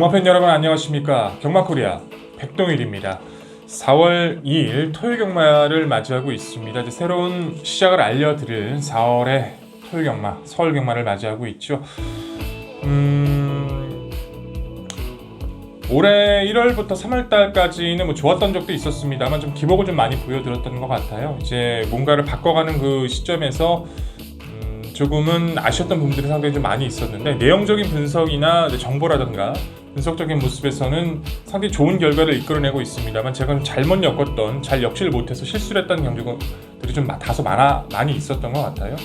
경마팬 여러분 안녕하십니까? 경마코리아 백동일입니다. 4월 2일 토요 경마를 맞이하고 있습니다. 이제 새로운 시작을 알려드릴 4월의 토요 경마 서울 경마를 맞이하고 있죠. 음... 올해 1월부터 3월달까지는 뭐 좋았던 적도 있었습니다만 좀 기복을 좀 많이 보여드렸던 것 같아요. 이제 뭔가를 바꿔가는 그 시점에서 음, 조금은 아쉬웠던 부분들이 상당히 좀 많이 있었는데 내용적인 분석이나 정보라든가 분석적인 모습에서는 상당히 좋은 결과를 이끌어내고 있습니다만 제가 좀 잘못 엮었던 잘 역시를 못해서 실수를 했던 경주들이 좀 마- 다소 많아 많이 있었던 것 같아요.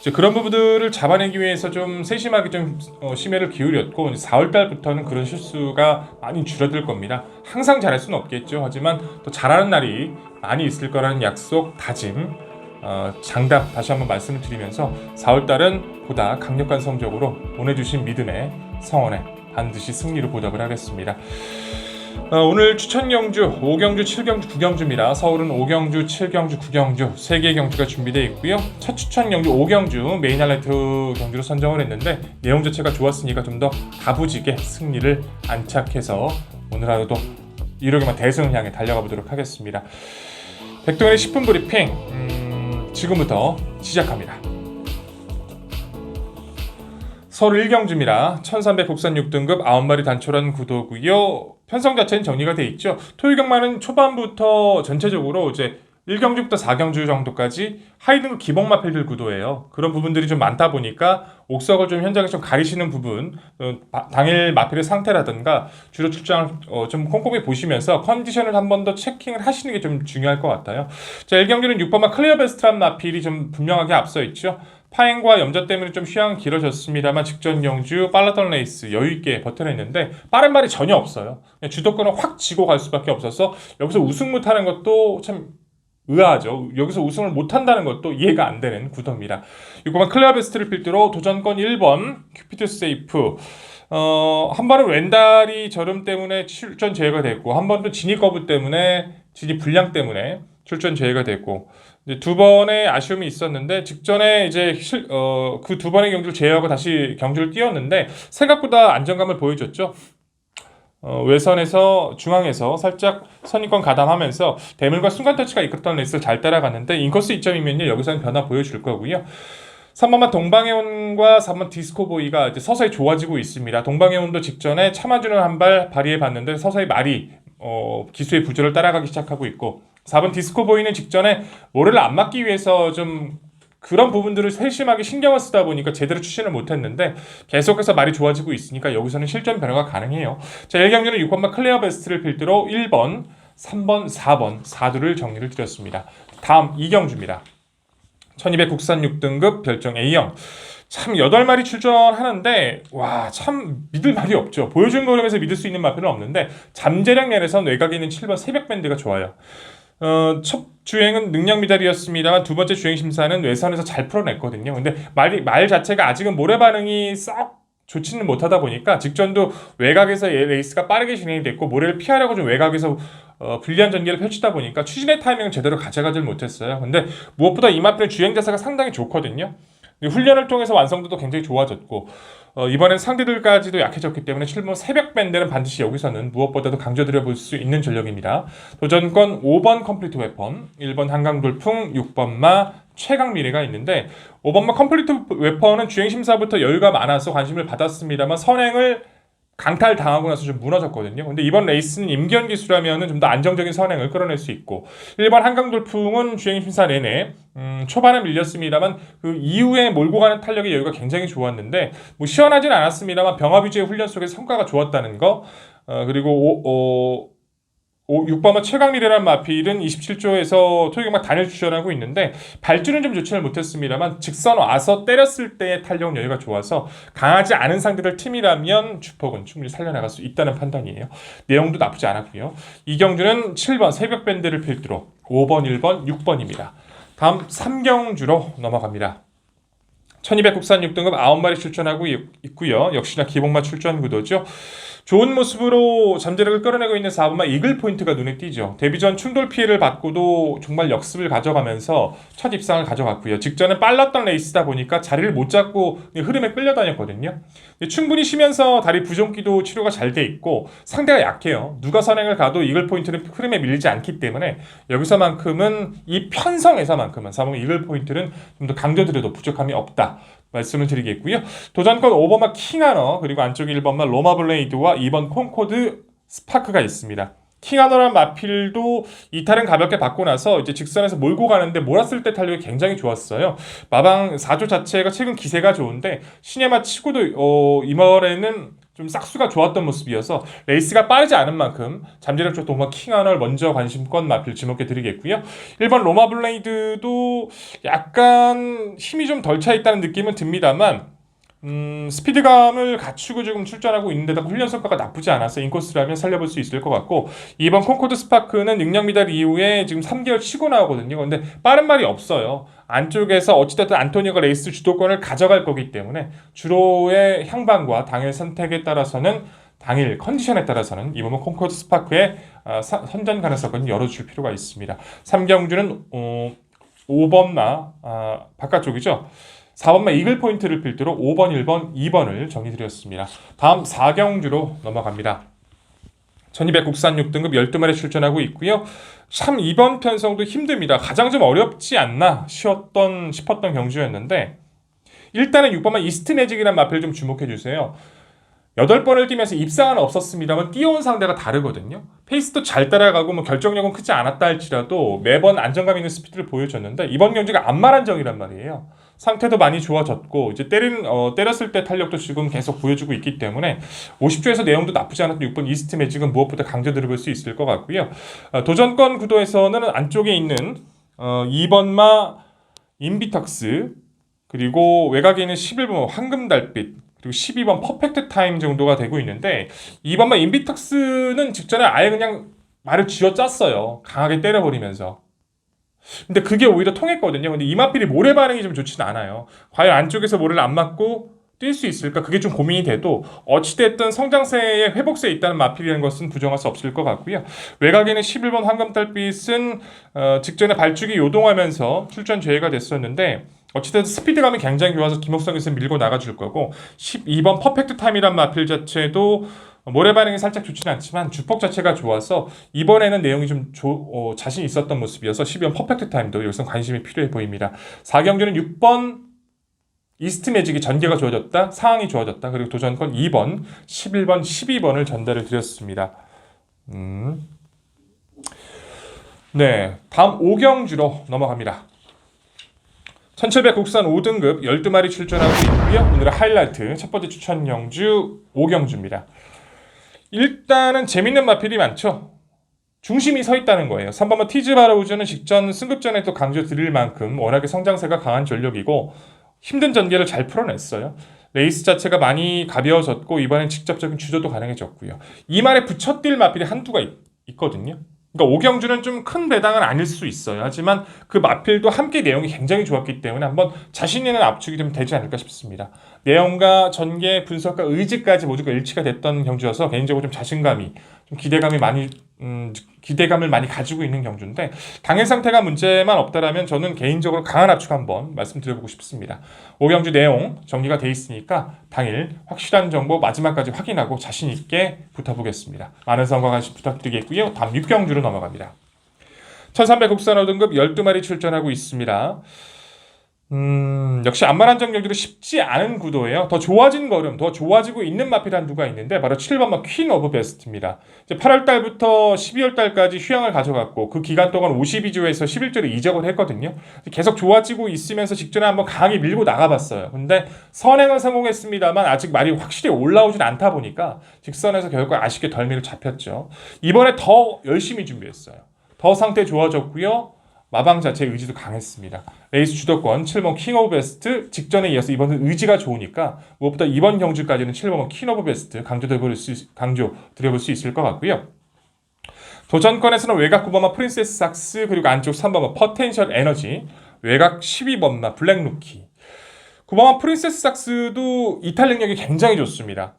이제 그런 부분들을 잡아내기 위해서 좀 세심하게 좀 어, 심혈을 기울였고 4월 달부터는 그런 실수가 많이 줄어들 겁니다. 항상 잘할 수는 없겠죠. 하지만 또 잘하는 날이 많이 있을 거라는 약속, 다짐, 어, 장담 다시 한번 말씀을 드리면서 4월 달은 보다 강력한 성적으로 보내주신 믿음의 성원에 반드시 승리로 보답을 하겠습니다. 어, 오늘 추천 경주 5경주, 7경주, 9경주입니다. 서울은 5경주, 7경주, 9경주 세 개의 경주가 준비되어 있고요. 첫 추천 경주 5경주 메인 하이라이트 경주로 선정을 했는데 내용 자체가 좋았으니까 좀더 다부지게 승리를 안착해서 오늘 하루도 이루기만 대승을 향해 달려가 보도록 하겠습니다. 백동현의 10분 브리핑 음, 지금부터 시작합니다. 서울 1경주입니다. 1300 국산 6등급 9마리 단촐한 구도고요. 편성 자체는 정리가 돼 있죠. 토요경마는 초반부터 전체적으로 이제 1경주부터 4경주 정도까지 하이 등급 기본 마필들 구도예요. 그런 부분들이 좀 많다 보니까 옥석을 좀 현장에 좀 가리시는 부분, 어, 바- 당일 마필의 상태라든가 주로 출장을 어, 좀 꼼꼼히 보시면서 컨디션을 한 번 더 체킹을 하시는 게 좀 중요할 것 같아요. 자, 1경주는 6번마 클리어 베스트란 마필이 좀 분명하게 앞서 있죠. 파행과 염자 때문에 좀 휴양은 길어졌습니다만 직전 경주 빨랐던 레이스 여유 있게 버텨냈는데 빠른 말이 전혀 없어요. 주도권을 확 쥐고 갈 수밖에 없어서 여기서 우승 못하는 것도 참 의아하죠. 여기서 우승을 못한다는 것도 이해가 안 되는 구도입니다. 6번 클레어 베스트를 필두로 도전권 1번 큐피드 세이프 어, 한 번은 왼다리 저름 때문에 출전 제외가 됐고 한 번도 진입 거부 때문에 진입 불량 때문에 출전 제외가 됐고 두 번의 아쉬움이 있었는데 직전에 이제 어, 그 두 번의 경주를 제외하고 다시 경주를 뛰었는데 생각보다 안정감을 보여줬죠. 어, 외선에서 중앙에서 살짝 선입권 가담하면서 대물과 순간 터치가 이끌었던 레이스를 잘 따라갔는데 인코스 2점이면요 여기서는 변화 보여줄 거고요. 3번만 동방해온과 4번 디스코보이가 이제 서서히 좋아지고 있습니다. 동방해온도 직전에 참아주는 한 발 발휘해 봤는데 서서히 말이 어, 기수의 부조를 따라가기 시작하고 있고 4번 디스코 보이는 직전에 모래를 안 맞기 위해서 좀 그런 부분들을 세심하게 신경을 쓰다 보니까 제대로 추진을 못했는데 계속해서 말이 좋아지고 있으니까 여기서는 실전 변화가 가능해요. 자, 1경기는 6번만 클레어 베스트를 필두로 1번, 3번, 4번, 4두를 정리를 드렸습니다. 다음 2경주입니다. 1200 국산 6등급 별정 A형. 참 8마리 출전하는데 와 참 믿을 말이 없죠. 보여준 거름에서 믿을 수 있는 마표는 없는데 잠재력 면에서 외곽에 있는 7번 새벽 밴드가 좋아요. 어, 첫 주행은 능력 미달이었습니다만 두 번째 주행 심사는 외선에서 잘 풀어냈거든요. 근데 말이 말 자체가 아직은 모래 반응이 썩 좋지는 못하다 보니까 직전도 외곽에서 얘 레이스가 빠르게 진행이 됐고 모래를 피하려고 좀 외곽에서 어, 불리한 전개를 펼치다 보니까 추진의 타이밍을 제대로 가져가질 못했어요. 근데 무엇보다 이 마필은 주행 자세가 상당히 좋거든요. 훈련을 통해서 완성도도 굉장히 좋아졌고 어, 이번엔 상대들까지도 약해졌기 때문에 7번 새벽 밴드는 반드시 여기서는 무엇보다도 강조드려 볼 수 있는 전력입니다. 도전권 5번 컴플리트 웨펀, 1번 한강 돌풍, 6번 마 최강 미래가 있는데 5번 마 컴플리트 웨펀은 주행 심사부터 여유가 많아서 관심을 받았습니다만 선행을 강탈 당하고 나서 좀 무너졌거든요. 근데 이번 레이스는 임기현 기수라면은 좀더 안정적인 선행을 끌어낼 수 있고 1번 한강 돌풍은 주행 심사 내내 음, 초반에 밀렸습니다만 그 이후에 몰고 가는 탄력의 여유가 굉장히 좋았는데 뭐 시원하진 않았습니다만 병합 위주의 훈련 속에서 성과가 좋았다는 거 어, 그리고 오, 어, 오, 6번은 최강리라는 마필은 27조에서 토요경마 단일 출전하고 있는데 발주는 좀 좋지는 못했습니다만 직선 와서 때렸을 때의 탄력 여유가 좋아서 강하지 않은 상대를 팀이라면 주폭은 충분히 살려나갈 수 있다는 판단이에요. 내용도 나쁘지 않았고요. 이경주는 7번 새벽 밴드를 필두로 5번, 1번, 6번입니다. 다음 3경주로 넘어갑니다. 1200 국산 6등급 9마리 출전하고 있- 있고요. 역시나 기복마 출전 구도죠. 좋은 모습으로 잠재력을 끌어내고 있는 4번마 이글 포인트가 눈에 띄죠. 데뷔 전 충돌 피해를 받고도 정말 역습을 가져가면서 첫 입상을 가져갔고요. 직전에 빨랐던 레이스다 보니까 자리를 못 잡고 흐름에 끌려다녔거든요. 충분히 쉬면서 다리 부종기도 치료가 잘 돼 있고 상대가 약해요. 누가 선행을 가도 이글 포인트는 흐름에 밀리지 않기 때문에 여기서만큼은 이 편성에서만큼은 4번마 이글 포인트는 좀 더 강조드려도 부족함이 없다. 말씀을 드리겠고요. 도전권 5번마 킹하너 그리고 안쪽 1번마 로마 블레이드와 2번 콘코드 스파크가 있습니다. 킹하너란 마필도 이탈은 가볍게 받고 나서 이제 직선에서 몰고 가는데 몰았을 때 탄력이 굉장히 좋았어요. 마방 4조 자체가 최근 기세가 좋은데 시네마 치고도 어, 이번에는 좀 싹수가 좋았던 모습이어서 레이스가 빠르지 않은 만큼 잠재력 쪽 동마 킹하너를 먼저 관심권 마필 지목해 드리겠고요. 1번 로마 블레이드도 약간 힘이 좀 덜 차 있다는 느낌은 듭니다만 음, 스피드감을 갖추고 지금 출전하고 있는데다 훈련 성과가 나쁘지 않아서 인코스라면 살려볼 수 있을 것 같고 이번 콘코드 스파크는 능력 미달 이후에 지금 3개월 쉬고 나오거든요. 근데 빠른 말이 없어요. 안쪽에서 어찌됐든 안토니오가 레이스 주도권을 가져갈 거기 때문에 주로의 향방과 당일 선택에 따라서는 당일 컨디션에 따라서는 이 부분 콘코드 스파크의 어, 사- 선전 가능성을 열어줄 필요가 있습니다. 3경주는 어, 5번마 아, 바깥쪽이죠. 4번마 이글 포인트를 필두로 5번, 1번, 2번을 정리드렸습니다. 다음 4경주로 넘어갑니다. 1200 국산 6등급 12마리 출전하고 있고요. 참 이번 편성도 힘듭니다. 가장 좀 어렵지 않나 싶었던, 싶었던 경주였는데 일단은 6번만 이스트 매직이라는 마필 좀 주목해 주세요. 8번을 뛰면서 입상은 없었습니다만 뛰어온 상대가 다르거든요. 페이스도 잘 따라가고 뭐 결정력은 크지 않았다 할지라도 매번 안정감 있는 스피드를 보여줬는데 이번 경기가 안마란정이란 말이에요. 상태도 많이 좋아졌고 이제 때리는 어, 때렸을 때 탄력도 지금 계속 보여주고 있기 때문에 50조에서 내용도 나쁘지 않았던 6번 이스트 매직은 무엇보다 강조 들어볼 수 있을 것 같고요. 어, 도전권 구도에서는 안쪽에 있는 어, 2번 마 인비턱스 그리고 외곽에 있는 11번 황금달빛 그리고 12번 퍼펙트 타임 정도가 되고 있는데 2번만 인비턱스는 직전에 아예 그냥 말을 쥐어짰어요. 강하게 때려버리면서. 근데 그게 오히려 통했거든요. 근데 이마필이 모래 반응이 좀 좋지는 않아요. 과연 안쪽에서 모래를 안 맞고 뛸 수 있을까? 그게 좀 고민이 돼도 어찌됐든 성장세의 회복세에 있다는 마필이라는 것은 부정할 수 없을 것 같고요. 외곽에는 11번 황금달빛은 어, 직전에 발죽이 요동하면서 출전 제외가 됐었는데 어찌됐든 스피드감이 굉장히 좋아서 김옥성에서 밀고 나가줄 거고 12번 퍼펙트 타임이란 마필 자체도 모래 반응이 살짝 좋지는 않지만 주폭 자체가 좋아서 이번에는 내용이 좀 조- 어, 자신 있었던 모습이어서 12번 퍼펙트 타임도 여기서 관심이 필요해 보입니다. 4경주는 6번 이스트 매직이 전개가 좋아졌다, 상황이 좋아졌다, 그리고 도전권 2번, 11번, 12번을 전달을 드렸습니다. 음. 네, 다음 5경주로 넘어갑니다. 1700 국산 5등급 12마리 출전하고 있고요. 오늘의 하이라이트 첫 번째 추천 경주 5경주입니다. 일단은 재밌는 마필이 많죠. 중심이 서 있다는 거예요. 3번만 티즈 바라우즈는 직전 승급전에 또 강조 드릴 만큼 워낙에 성장세가 강한 전력이고 힘든 전개를 잘 풀어냈어요. 레이스 자체가 많이 가벼워졌고 이번엔 직접적인 주조도 가능해졌고요. 이 말에 붙여뛸 마필이 한두가 있, 있거든요. 그러니까 오경주는 좀 큰 배당은 아닐 수 있어요. 하지만 그 마필도 함께 내용이 굉장히 좋았기 때문에 한번 자신 있는 압축이 좀 되지 않을까 싶습니다. 내용과 전개, 분석과 의지까지 모두가 일치가 됐던 경주여서 개인적으로 좀 자신감이, 좀 기대감이 많이 음, 기대감을 많이 가지고 있는 경주인데 당일 상태가 문제만 없다라면 저는 개인적으로 강한 압축 한번 말씀드려보고 싶습니다. 오경주 내용 정리가 돼 있으니까 당일 확실한 정보 마지막까지 확인하고 자신 있게 붙어보겠습니다. 많은 성과 관심 부탁드리겠고요. 다음 6경주로 넘어갑니다. 1300 국산 5등급 12마리 출전하고 있습니다. 음, 역시 안마란정 경기도 쉽지 않은 구도예요. 더 좋아진 걸음, 더 좋아지고 있는 마필한 누가 있는데 바로 7번 마 퀸 오브 베스트입니다. 이제 8월 달부터 12월 달까지 휴양을 가져갔고 그 기간 동안 52조에서 11조를 이적을 했거든요. 계속 좋아지고 있으면서 직전에 한번 강하게 밀고 나가봤어요. 근데 선행은 성공했습니다만 아직 말이 확실히 올라오진 않다 보니까 직선에서 결국 아쉽게 덜미를 잡혔죠. 이번에 더 열심히 준비했어요. 더 상태 좋아졌고요. 마방 자체의 의지도 강했습니다. 레이스 주도권 7번 킹 오브 베스트 직전에 이어서 이번은 의지가 좋으니까 무엇보다 이번 경주까지는 7번 킹 오브 베스트 강조 드려볼 수, 있- 강조 드려볼 수 있을 것 같고요. 도전권에서는 외곽 9번마 프린세스 삭스 그리고 안쪽 3번마 퍼텐셜 에너지 외곽 12번마 블랙 루키 9번마 프린세스 삭스도 이탈 능력이 굉장히 좋습니다.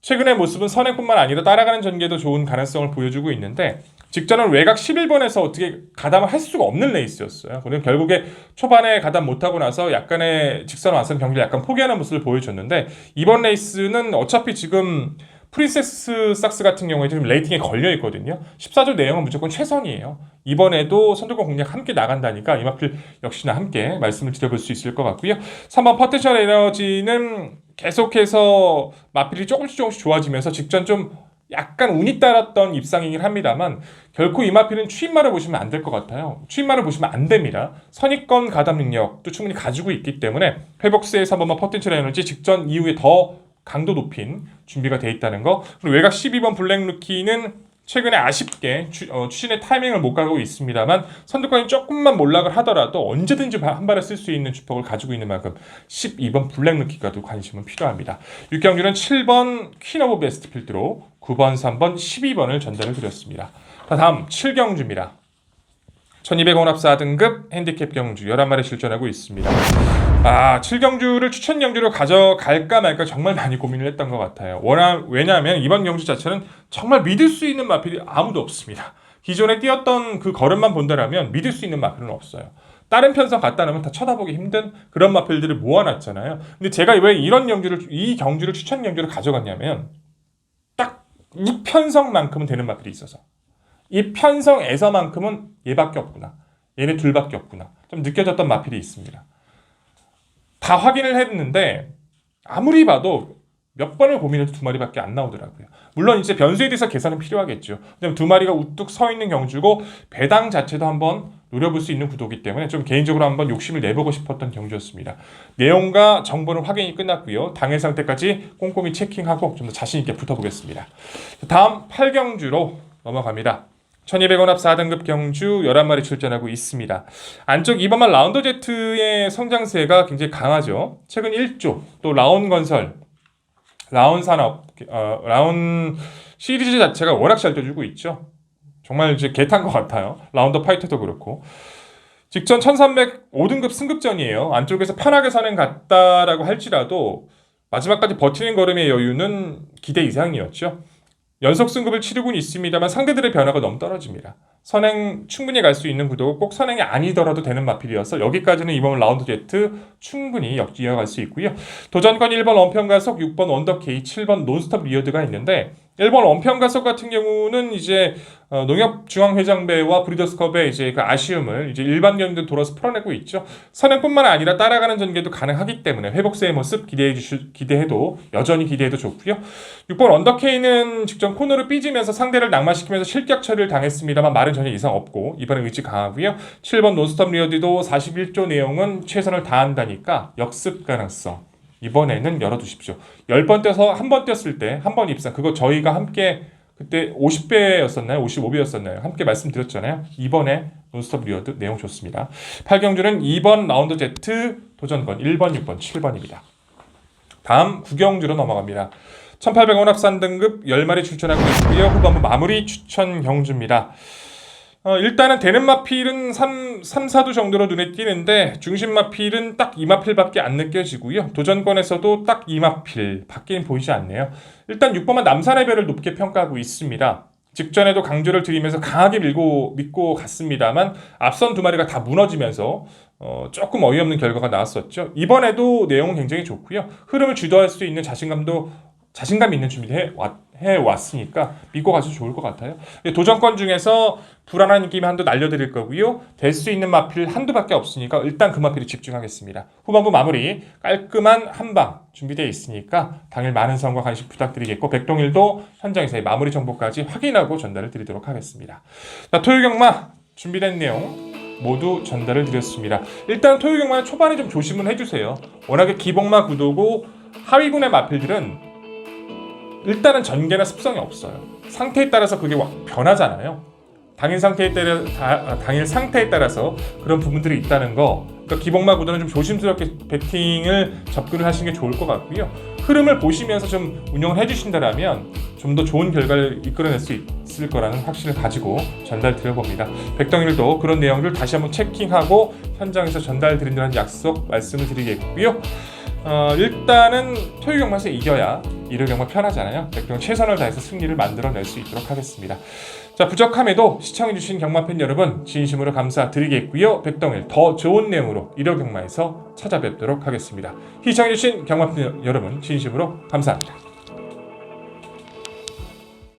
최근의 모습은 선행뿐만 아니라 따라가는 전개도 좋은 가능성을 보여주고 있는데 직전은 외곽 11번에서 어떻게 가담을 할 수가 없는 레이스였어요. 그리고 결국에 초반에 가담 못하고 나서 약간의 직선 완성 경기를 약간 포기하는 모습을 보여줬는데 이번 레이스는 어차피 지금 프린세스 삭스 같은 경우에 지금 레이팅에 걸려 있거든요. 14조 내용은 무조건 최선이에요. 이번에도 선두권 공략 함께 나간다니까 이마필 역시나 함께 말씀을 드려볼 수 있을 것 같고요. 3번 퍼텐셜 에너지는 계속해서 마필이 조금씩 조금씩 좋아지면서 직전 좀 약간 운이 따랐던 입상이긴 합니다만 결코 이마필은 추임말을 보시면 안 될 것 같아요. 추임말을 보시면 안 됩니다. 선입권 가담 능력도 충분히 가지고 있기 때문에 회복세의 3번만 퍼텐셜 에너지 직전 이후에 더 강도 높인 준비가 돼 있다는 거. 그리고 외곽 12번 블랙 루키는 최근에 아쉽게 추, 어, 추신의 타이밍을 못 가고 있습니다만 선두권이 조금만 몰락을 하더라도 언제든지 바- 한 발을 쓸 수 있는 주폭을 가지고 있는 만큼 12번 블랙 루키가도 관심은 필요합니다. 육경주는 7번 퀸 오브 베스트 필드로 9번, 3번, 12번을 전달을 드렸습니다. 자, 다음 7경주입니다. 1200원 합 4등급 핸디캡 경주 11마리 실전하고 있습니다. 아, 7경주를 추천 경주로 가져갈까 말까 정말 많이 고민을 했던 것 같아요. 워낙, 왜냐하면 이번 경주 자체는 정말 믿을 수 있는 마필이 아무도 없습니다. 기존에 뛰었던 그 걸음만 본다라면 믿을 수 있는 마필은 없어요. 다른 편성 갖다 놓으면 다 쳐다보기 힘든 그런 마필들을 모아놨잖아요. 근데 제가 왜 이런 경주를, 이 경주를 추천 경주를 가져갔냐면 딱 이 편성만큼은 되는 마필이 있어서 이 편성에서만큼은 얘밖에 없구나. 얘네 둘밖에 없구나. 좀 느껴졌던 마필이 있습니다. 다 확인을 했는데 아무리 봐도 몇 번을 고민해도 두 마리밖에 안 나오더라고요. 물론 이제 변수에 대해서 계산은 필요하겠죠. 왜냐면 두 마리가 우뚝 서 있는 경주고 배당 자체도 한번 노려볼 수 있는 구도이기 때문에 좀 개인적으로 한번 욕심을 내보고 싶었던 경주였습니다. 내용과 정보는 확인이 끝났고요. 당일 상태까지 꼼꼼히 체킹하고 좀 더 자신 있게 붙어보겠습니다. 다음 8경주로 넘어갑니다. 1200원 합 4등급 경주 11마리 출전하고 있습니다. 안쪽 2번만 라운더 제트의 성장세가 굉장히 강하죠. 최근 1조, 또 라온 건설, 라온 산업, 어, 라온 시리즈 자체가 워낙 잘 떠주고 있죠. 정말 이제 개탄 것 같아요. 라운더 파이터도 그렇고. 직전 1300 5등급 승급전이에요. 안쪽에서 편하게 선행 갔다라고 할지라도 마지막까지 버티는 걸음의 여유는 기대 이상이었죠. 연속 승급을 치르고는 있습니다만 상대들의 변화가 너무 떨어집니다. 선행 충분히 갈 수 있는 구도고 꼭 선행이 아니더라도 되는 마필이어서 여기까지는 이번 라운드 제트 충분히 역 이어갈 수 있고요. 도전권 1번 원평 가속, 6번 원더 K, 7번 논스톱 리어드가 있는데 1번 원평 가속 같은 경우는 이제 어, 농협 중앙회장배와 브리더스컵의 이제 그 아쉬움을 이제 일반 경기도 돌아서 풀어내고 있죠. 선행뿐만 아니라 따라가는 전개도 가능하기 때문에 회복세의 모습 기대해 주실 기대해도 여전히 기대해도 좋고요. 6번 언더케이는 직전 코너를 삐지면서 상대를 낙마시키면서 실격 처리를 당했습니다만 말은 전혀 이상 없고 이번에 의지 강하고요. 7번 논스톱 리어디도 41조 내용은 최선을 다한다니까 역습 가능성 이번에는 열어두십시오. 10번 뛰어서 한번 뛰었을 때 한 번 입상 그거 저희가 함께 그때 50배였었나요? 55배였었나요? 함께 말씀드렸잖아요. 이번에 논스톱 리어드 내용 좋습니다. 8경주는 2번 라운드 제트 도전권 1번, 6번, 7번입니다. 다음 9경주로 넘어갑니다. 1800원 합산 등급 10마리 추천하고 있고요. 후반부 마무리 추천 경주입니다. 어, 일단은 되는 마필은 3, 3, 4도 정도로 눈에 띄는데 중심 마필은 딱이 마필밖에 안 느껴지고요. 도전권에서도 딱이 마필 밖에는 보이지 않네요. 일단 6번만 남산의 별을 높게 평가하고 있습니다. 직전에도 강조를 드리면서 강하게 밀고 믿고 갔습니다만 앞선 두 마리가 다 무너지면서 어, 조금 어이없는 결과가 나왔었죠. 이번에도 내용은 굉장히 좋고요. 흐름을 주도할 수 있는 자신감도 자신감 있는 준비를 해, 왔, 해 왔으니까 믿고 가셔도 좋을 것 같아요. 도전권 중에서 불안한 느낌 한두 날려드릴 거고요. 될 수 있는 마필 한두 밖에 없으니까 일단 그 마필에 집중하겠습니다. 후반부 마무리 깔끔한 한방 준비되어 있으니까 당일 많은 성과 관심 부탁드리겠고 백동일도 현장에서의 마무리 정보까지 확인하고 전달을 드리도록 하겠습니다. 자, 토요 경마 준비된 내용 모두 전달을 드렸습니다. 일단 토요 경마는 초반에 좀 조심을 해주세요. 워낙에 기복마 구도고 하위군의 마필들은 일단은 전개나 습성이 없어요. 상태에 따라서 그게 와- 변하잖아요. 당일 상태에 따라 다- 아, 당일 상태에 따라서 그런 부분들이 있다는 거. 그러니까 기복마 구도는 좀 조심스럽게 배팅을 접근을 하시는 게 좋을 것 같고요. 흐름을 보시면서 좀 운영을 해주신다라면 좀 더 좋은 결과를 이끌어낼 수 있을 거라는 확신을 가지고 전달 드려봅니다. 백덩일도 그런 내용들 다시 한번 체킹하고 현장에서 전달 드린다는 약속 말씀을 드리겠고요. 어, 일단은 토요경마에서 이겨야 일요 경마 편하잖아요. 백동 최선을 다해서 승리를 만들어낼 수 있도록 하겠습니다. 자 부족함에도 시청해주신 경마팬 여러분 진심으로 감사드리겠고요. 백동일 더 좋은 내용으로 일요 경마에서 찾아뵙도록 하겠습니다. 시청해주신 경마팬 여러분 진심으로 감사합니다.